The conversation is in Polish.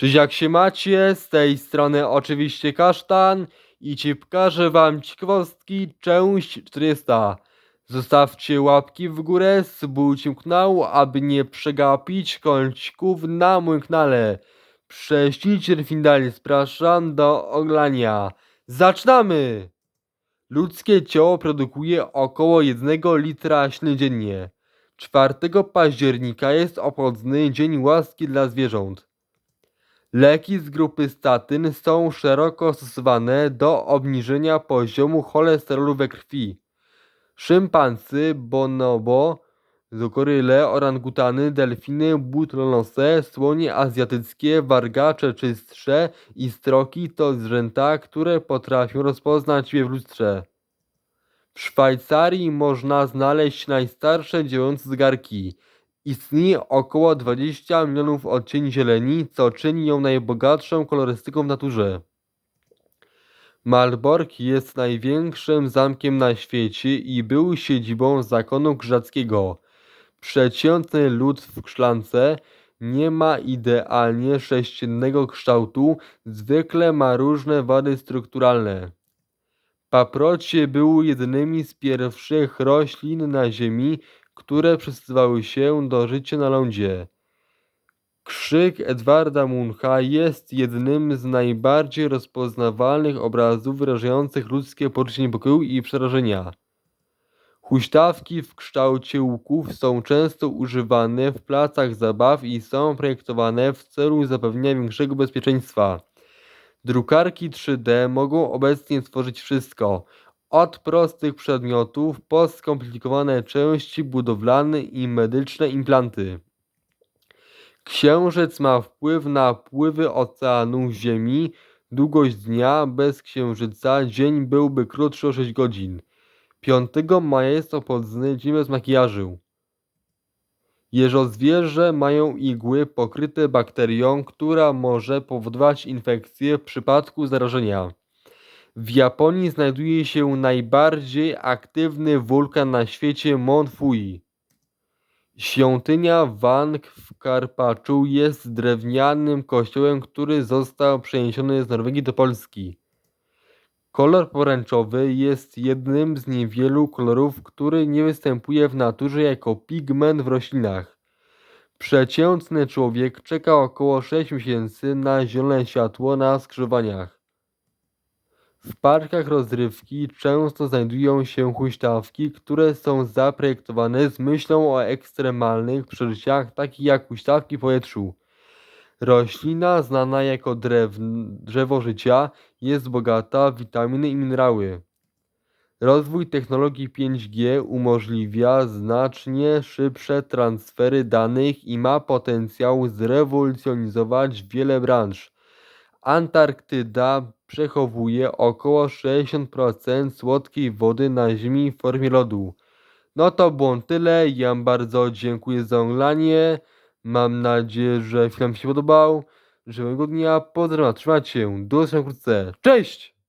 Cześć, jak się macie? Z tej strony oczywiście Kasztan i ci pokażę wam ciekawostki część 40. Zostawcie łapki w górę, subujcie kanał, aby nie przegapić kącików na moim kanale. Prześlijcie finalnie, zapraszam do oglądania. Zaczynamy! Ludzkie ciało produkuje około 1 litra śliny dziennie. 4 października jest obchodzony Dzień Łaski dla Zwierząt. Leki z grupy statyn są szeroko stosowane do obniżenia poziomu cholesterolu we krwi. Szympansy, bonobo, goryle, orangutany, delfiny, butlonose, słonie azjatyckie, wargacze czystsze i stroki to zwierzęta, które potrafią rozpoznać siebie w lustrze. W Szwajcarii można znaleźć najstarsze działające zegarki. Istnieje około 20 milionów odcieni zieleni, co czyni ją najbogatszą kolorystyką w naturze. Malbork jest największym zamkiem na świecie i był siedzibą zakonu krzyżackiego. Przeciętny lód w szklance nie ma idealnie sześciennego kształtu, zwykle ma różne wady strukturalne. Paprocie były jednymi z pierwszych roślin na Ziemi, które przystosowały się do życia na lądzie. Krzyk Edwarda Muncha jest jednym z najbardziej rozpoznawalnych obrazów wyrażających ludzkie poczucie niepokoju i przerażenia. Huśtawki w kształcie łuków są często używane w placach zabaw i są projektowane w celu zapewnienia większego bezpieczeństwa. Drukarki 3D mogą obecnie tworzyć wszystko, od prostych przedmiotów po skomplikowane części budowlane i medyczne implanty. Księżyc ma wpływ na pływy oceanu Ziemi. Długość dnia bez księżyca dzień byłby krótszy o 6 godzin. 5 maja jest dzień bez makijażu. Jeżozwierzę mają igły pokryte bakterią, która może powodować infekcję w przypadku zarażenia. W Japonii znajduje się najbardziej aktywny wulkan na świecie Mount Fuji. Świątynia Wang w Karpaczu jest drewnianym kościołem, który został przeniesiony z Norwegii do Polski. Kolor pomarańczowy jest jednym z niewielu kolorów, który nie występuje w naturze jako pigment w roślinach. Przeciętny człowiek czeka około 6 miesięcy na zielone światło na skrzyżowaniach. W parkach rozrywki często znajdują się huśtawki, które są zaprojektowane z myślą o ekstremalnych przeżyciach, takich jak huśtawki w powietrzu. Roślina znana jako drew, drzewo życia jest bogata w witaminy i minerały. Rozwój technologii 5G umożliwia znacznie szybsze transfery danych i ma potencjał zrewolucjonizować wiele branż. Antarktyda przechowuje około 60% słodkiej wody na Ziemi w formie lodu. No to było tyle. Ja bardzo dziękuję za oglądanie. Mam nadzieję, że film się podobał. Miłego dnia. Pozdrawiam, trzymajcie się. Do zobaczenia wkrótce. Cześć!